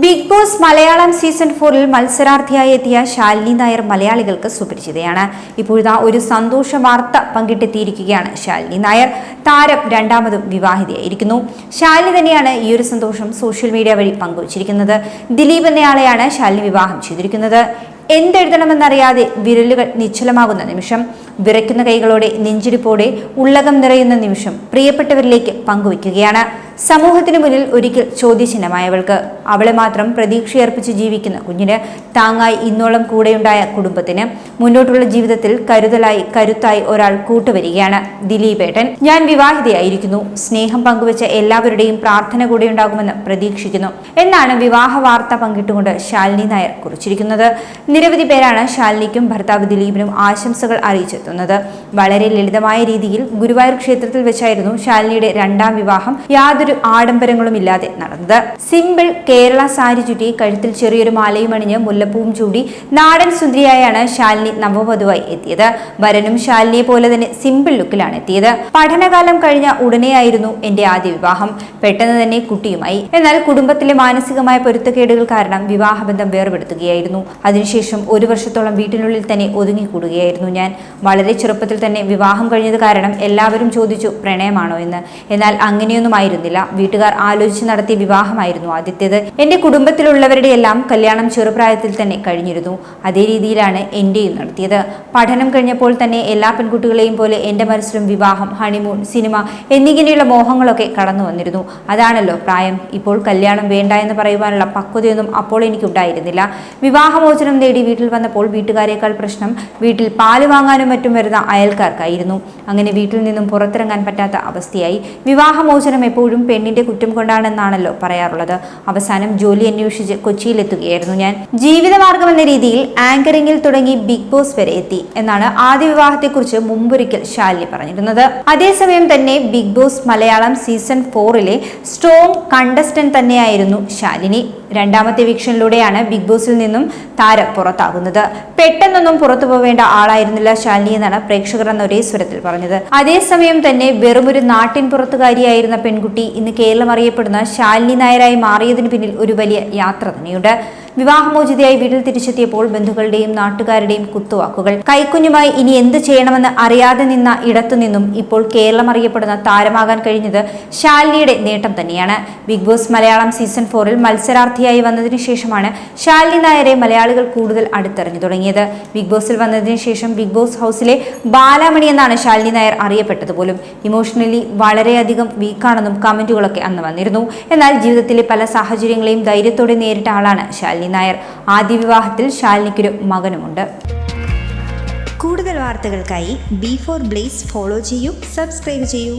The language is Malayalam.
ബിഗ് ബോസ് മലയാളം സീസൺ ഫോറിൽ മത്സരാർത്ഥിയായി എത്തിയ ശാലിനി നായർ മലയാളികൾക്ക് സുപരിചിതയാണ്. ഇപ്പോഴിതാ ഒരു സന്തോഷ വാർത്ത പങ്കിട്ടെത്തിയിരിക്കുകയാണ് ശാലിനി നായർ. താരം രണ്ടാമതും വിവാഹിതയായിരിക്കുന്നു. ശാലിനി തന്നെയാണ് ഈ ഒരു സന്തോഷം സോഷ്യൽ മീഡിയ വഴി പങ്കുവച്ചിരിക്കുന്നത്. ദിലീപ് എന്നയാളെയാണ് ശാലിനി വിവാഹം ചെയ്തിരിക്കുന്നത്. എന്തെഴുതണമെന്നറിയാതെ വിരലുകൾ നിശ്ചലമാകുന്ന നിമിഷം വിറയ്ക്കുന്ന കൈകളോടെ നെഞ്ചിരിപ്പോടെ ഉള്ളകം നിറയുന്ന നിമിഷം പ്രിയപ്പെട്ടവരിലേക്ക് പങ്കുവയ്ക്കുകയാണ്. സമൂഹത്തിന് മുന്നിൽ ഒരിക്കൽ ചോദ്യചിഹ്നമായവൾക്ക്. അവളെ മാത്രം പ്രതീക്ഷയർപ്പിച്ച് ജീവിക്കുന്ന കുഞ്ഞിന് താങ്ങായി ഇന്നോളം കൂടെയുണ്ടായ കുടുംബത്തിന് മുന്നോട്ടുള്ള ജീവിതത്തിൽ കരുതലായി കരുത്തായി ഒരാൾ കൂട്ടുവരികയാണ് ദിലീപേട്ടൻ. ഞാൻ വിവാഹിതയായിരിക്കുന്നു. സ്നേഹം പങ്കുവച്ച എല്ലാവരുടെയും പ്രാർത്ഥന കൂടെയുണ്ടാകുമെന്ന് പ്രതീക്ഷിക്കുന്നു. എന്നാണ് വിവാഹ വാർത്ത പങ്കിട്ടുകൊണ്ട് ശാലിനി നായർ കുറിച്ചിരിക്കുന്നത്. നിരവധി പേരാണ് ശാലിനിക്കും ഭർത്താവ് ദിലീപിനും ആശംസകൾ അറിയിച്ചെത്തുന്നത് വളരെ ലളിതമായ രീതിയിൽ ഗുരുവായൂർ ക്ഷേത്രത്തിൽ വെച്ചായിരുന്നു ശാലിനിയുടെ രണ്ടാം വിവാഹം. യാതൊരു ആഡംബരങ്ങളും ഇല്ലാതെ നടന്നത്. സിമ്പിൾ കേരള സാരി ചുറ്റി കഴുത്തിൽ ചെറിയൊരു മാലയും അണിഞ്ഞ് മുല്ലപ്പൂവും ചൂടി നാടൻ സുന്ദരിയായാണ് ശാലിനി നവവധുവായി എത്തിയത്. വരനും ശാലിനിയെ പോലെ തന്നെ സിമ്പിൾ ലുക്കിലാണ് എത്തിയത്. പഠനകാലം കഴിഞ്ഞ ഉടനെയായിരുന്നു എന്റെ ആദ്യ വിവാഹം. പെട്ടെന്ന് തന്നെ കുട്ടിയുമായി. എന്നാൽ കുടുംബത്തിലെ മാനസികമായ പൊരുത്തക്കേടുകൾ കാരണം വിവാഹബന്ധം വേർപെടുത്തുകയായിരുന്നു. അതിനുശേഷം ഒരു വർഷത്തോളം വീട്ടിനുള്ളിൽ തന്നെ ഒതുങ്ങിക്കൂടുകയായിരുന്നു ഞാൻ. വളരെ ചെറുപ്പത്തിൽ തന്നെ വിവാഹം കഴിഞ്ഞത് കാരണം എല്ലാവരും ചോദിച്ചു പ്രണയമാണോ എന്ന്. എന്നാൽ അങ്ങനെയൊന്നുമായിരുന്നില്ല. വീട്ടുകാർ ആലോചിച്ച് നടത്തിയ വിവാഹമായിരുന്നു ആദ്യത്തേത്. എന്റെ കുടുംബത്തിലുള്ളവരുടെ എല്ലാം കല്യാണം ചെറുപ്രായത്തിൽ തന്നെ കഴിഞ്ഞിരുന്നു. അതേ രീതിയിലാണ് എന്റെയും നടത്തിയത്. പഠനം കഴിഞ്ഞപ്പോൾ തന്നെ എല്ലാ പെൺകുട്ടികളെയും പോലെ എന്റെ മനസ്സിലും വിവാഹം ഹണിമൂൺ സിനിമ എന്നിങ്ങനെയുള്ള മോഹങ്ങളൊക്കെ കടന്നു വന്നിരുന്നു. അതാണല്ലോ പ്രായം. ഇപ്പോൾ കല്യാണം വേണ്ട എന്ന് പറയുവാനുള്ള പക്വതയൊന്നും അപ്പോൾ എനിക്കുണ്ടായിരുന്നില്ല. വിവാഹമോചനം നേടി വീട്ടിൽ വന്നപ്പോൾ വീട്ടുകാരേക്കാൾ പ്രശ്നം വീട്ടിൽ പാൽ വാങ്ങാനും മറ്റും വരുന്ന അയൽക്കാർക്കായിരുന്നു. അങ്ങനെ വീട്ടിൽ നിന്നും പുറത്തിറങ്ങാൻ പറ്റാത്ത അവസ്ഥയായി. വിവാഹമോചനം എപ്പോഴും പെണ്ണിന്റെ കുറ്റം കൊണ്ടാണെന്നാണല്ലോ പറയാറുള്ളത്. അവസാനം ജോലി അന്വേഷിച്ച് കൊച്ചിയിലെത്തുകയായിരുന്നു ഞാൻ. ജീവിതമാർഗം എന്ന രീതിയിൽ ആങ്കറിംഗിൽ തുടങ്ങി ബിഗ് ബോസ് വരെ എത്തി എന്നാണ് ആദ്യ വിവാഹത്തെക്കുറിച്ച് മുമ്പൊരിക്കൽ ശാലിനി പറഞ്ഞിരുന്നത്. അതേസമയം തന്നെ ബിഗ് ബോസ് മലയാളം സീസൺ ഫോറിലെ സ്ട്രോങ് കണ്ടസ്റ്റന്റ് തന്നെയായിരുന്നു ശാലിനി. രണ്ടാമത്തെ വീക്ഷണിലൂടെയാണ് ബിഗ് ബോസിൽ നിന്നും താരം പുറത്താകുന്നത്. പെട്ടെന്നൊന്നും പുറത്തു പോവേണ്ട ആളായിരുന്നില്ല ശാലിനി എന്നാണ് പ്രേക്ഷകർ എന്ന ഒരേ സ്വരത്തിൽ പറഞ്ഞത്. അതേസമയം തന്നെ വെറുമൊരു നാട്ടിൻ പുറത്തുകാരിയായിരുന്ന പെൺകുട്ടി ഇന്ന് കേരളം അറിയപ്പെടുന്ന ശാലിനി നായരായി മാറിയതിന് പിന്നിൽ ഒരു വലിയ യാത്ര തന്നെയുണ്ട്. വിവാഹമോചിതയായി വീട്ടിൽ തിരിച്ചെത്തിയപ്പോൾ ബന്ധുക്കളുടെയും നാട്ടുകാരുടെയും കുത്തുവാക്കുകൾ. കൈക്കുഞ്ഞുമായി ഇനി എന്ത് ചെയ്യണമെന്ന് അറിയാതെ നിന്ന ഇടത്തുനിന്നും ഇപ്പോൾ കേരളം അറിയപ്പെടുന്ന താരമാകാൻ കഴിഞ്ഞത് ശാലിനിയുടെ നേട്ടം തന്നെയാണ്. ബിഗ് ബോസ് മലയാളം സീസൺ ഫോറിൽ മത്സരാർത്ഥിയായി വന്നതിന് ശേഷമാണ് ശാലിനി നായരെ മലയാളികൾ കൂടുതൽ അടുത്തറിഞ്ഞു തുടങ്ങിയത്. ബിഗ് ബോസിൽ വന്നതിന് ശേഷം ബിഗ് ബോസ് ഹൗസിലെ ബാലാമണി എന്നാണ് ശാലിനി നായർ അറിയപ്പെട്ടത് പോലും. ഇമോഷണലി വളരെയധികം വീക്കാണെന്നും കമന്റുകളൊക്കെ അന്ന് വന്നിരുന്നു. എന്നാൽ ജീവിതത്തിലെ പല സാഹചര്യങ്ങളെയും ധൈര്യത്തോടെ നേരിട്ട ആളാണ് ശാലിനി നായർ. ആദ്യ വിവാഹത്തിൽ ശാലിനിക്കൊരു മകനുമുണ്ട്. കൂടുതൽ വാർത്തകൾക്കായി ബി ഫോർ ബ്ലേസ് ഫോളോ ചെയ്യൂ സബ്സ്ക്രൈബ് ചെയ്യൂ.